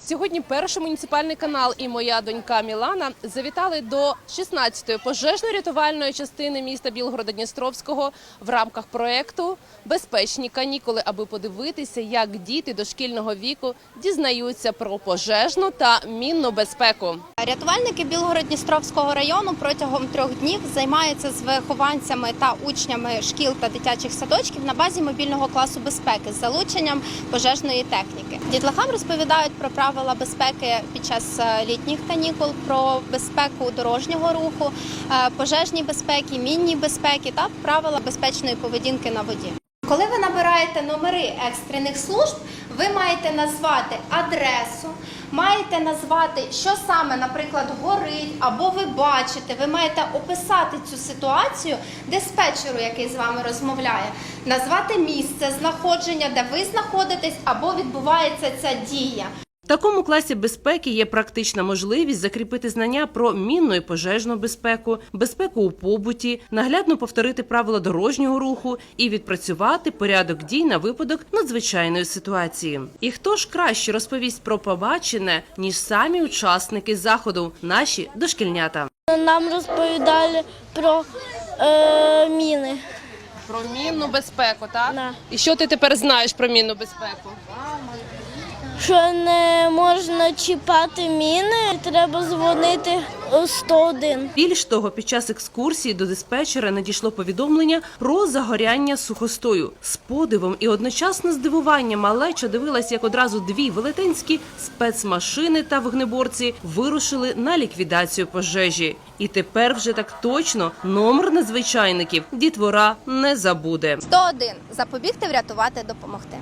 Сьогодні перший муніципальний канал і моя донька Мілана завітали до 16-ї пожежно-рятувальної частини міста Білгорода-Дністровського в рамках проекту Безпечні канікули, аби подивитися, як діти дошкільного віку дізнаються про пожежну та мінну безпеку. Рятувальники Білгород-Дністровського району протягом трьох днів займаються з вихованцями та учнями шкіл та дитячих садочків на базі мобільного класу безпеки з залученням пожежної техніки. Дітлахам розповідають про правила безпеки під час е, літніх канікул, про безпеку дорожнього руху, е, пожежні безпеки, мінні безпеки та правила безпечної поведінки на воді. Коли ви набираєте номери екстрених служб, ви маєте назвати адресу, маєте назвати, що саме, наприклад, горить, або ви бачите. Ви маєте описати цю ситуацію диспетчеру, який з вами розмовляє, назвати місце знаходження, де ви знаходитесь, або відбувається ця дія. В такому класі безпеки є практична можливість закріпити знання про мінну і пожежну безпеку, безпеку у побуті, наглядно повторити правила дорожнього руху і відпрацювати порядок дій на випадок надзвичайної ситуації. І хто ж краще розповість про побачене, ніж самі учасники заходу, наші дошкільнята. Нам розповідали про е, міни. Про мінну безпеку, так? Да. І що ти тепер знаєш про мінну безпеку? Що не можна чіпати міни, треба дзвонити у 101. Більш того, під час екскурсії до диспетчера надійшло повідомлення про загоряння сухостою. З подивом і одночасно здивуванням малеча дивилась, як одразу дві велетенські спецмашини та вогнеборці вирушили на ліквідацію пожежі. І тепер вже так точно номер надзвичайників дітвора не забуде. 101. запобігти, врятувати, допомогти.